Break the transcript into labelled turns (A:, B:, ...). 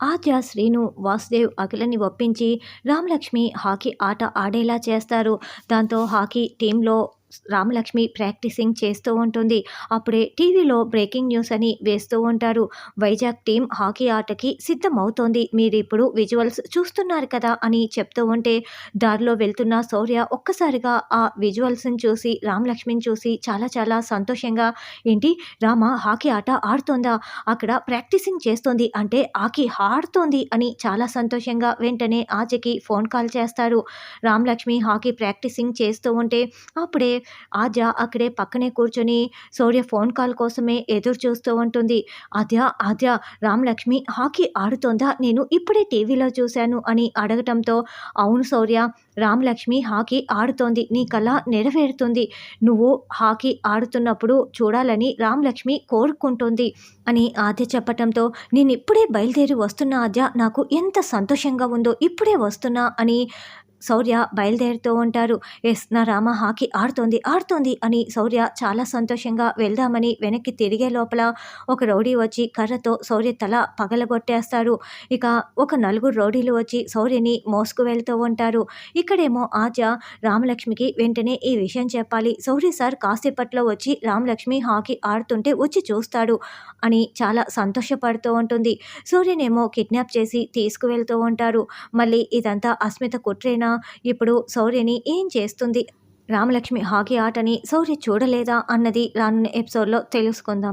A: ఆద్య శ్రీను వాసుదేవ్ అఖిలని ఒప్పించి రామలక్ష్మి హాకీ ఆట ఆడేలా చేస్తారు. దాంతో హాకీ టీంలో రామలక్ష్మి ప్రాక్టీసింగ్ చేస్తూ ఉంటుంది. అప్పుడే టీవీలో బ్రేకింగ్ న్యూస్ అని వేస్తూ ఉంటారు. వైజాగ్ టీం హాకీ ఆటకి సిద్ధమవుతోంది. మీరు ఇప్పుడు విజువల్స్ చూస్తున్నారు కదా అని చెప్తూ ఉంటే దారిలో వెళ్తున్న శౌర్య ఒక్కసారిగా ఆ విజువల్స్ని చూసి రామలక్ష్మిని చూసి చాలా చాలా సంతోషంగా ఏంటి రామ హాకీ ఆట ఆడుతోందా? అక్కడ ప్రాక్టీసింగ్ చేస్తోంది. అంటే హాకీ ఆడుతోంది అని చాలా సంతోషంగా వెంటనే ఆచకి ఫోన్ కాల్ చేస్తారు. రామలక్ష్మి హాకీ ప్రాక్టీసింగ్ చేస్తూ ఉంటే అప్పుడే ఆద్య అక్కడే పక్కనే కూర్చొని సౌర్య ఫోన్ కాల్ కోసమే ఎదురు చూస్తూ ఉంటుంది. ఆద్య ఆద్య రామలక్ష్మి హాకీ ఆడుతోందా? నేను ఇప్పుడే టీవీలో చూశాను అని అడగటంతో అవును సౌర్య రామలక్ష్మి హాకీ ఆడుతోంది. నీ కళ నెరవేరుతుంది. నువ్వు హాకీ ఆడుతున్నప్పుడు చూడాలని రామలక్ష్మి కోరుకుంటుంది అని ఆద్య చెప్పటంతో నేను ఇప్పుడే బయలుదేరి వస్తున్నా ఆద్య. నాకు ఎంత సంతోషంగా ఉందో ఇప్పుడే వస్తున్నా అని శౌర్య బయలుదేరుతూ ఉంటారు. ఎస్ నా రామ హాకీ ఆడుతోంది ఆడుతోంది అని శౌర్య చాలా సంతోషంగా వెళ్దామని వెనక్కి తిరిగే లోపల ఒక రౌడీ వచ్చి కర్రతో శౌర్య తల పగలగొట్టేస్తారు ఇక ఒక నలుగురు రౌడీలు వచ్చి శౌర్యని మోసుకు వెళ్తూ ఉంటారు. ఇక్కడేమో ఆచ రామలక్ష్మికి వెంటనే ఈ విషయం చెప్పాలి. శౌర్య సార్ కాసేపట్లో వచ్చి రామలక్ష్మి హాకీ ఆడుతుంటే వచ్చి చూస్తాడు అని చాలా సంతోషపడుతూ ఉంటుంది. సూర్యనేమో కిడ్నాప్ చేసి తీసుకువెళ్తూ ఉంటారు. మళ్ళీ ఇదంతా అస్మిత కుట్రేనా? ఇప్పుడు శౌర్యని ఏం చేస్తుంది? రామలక్ష్మి హాకీ ఆటని శౌర్య చూడలేదా? అన్నది రానున్న ఎపిసోడ్లో తెలుసుకుందాం.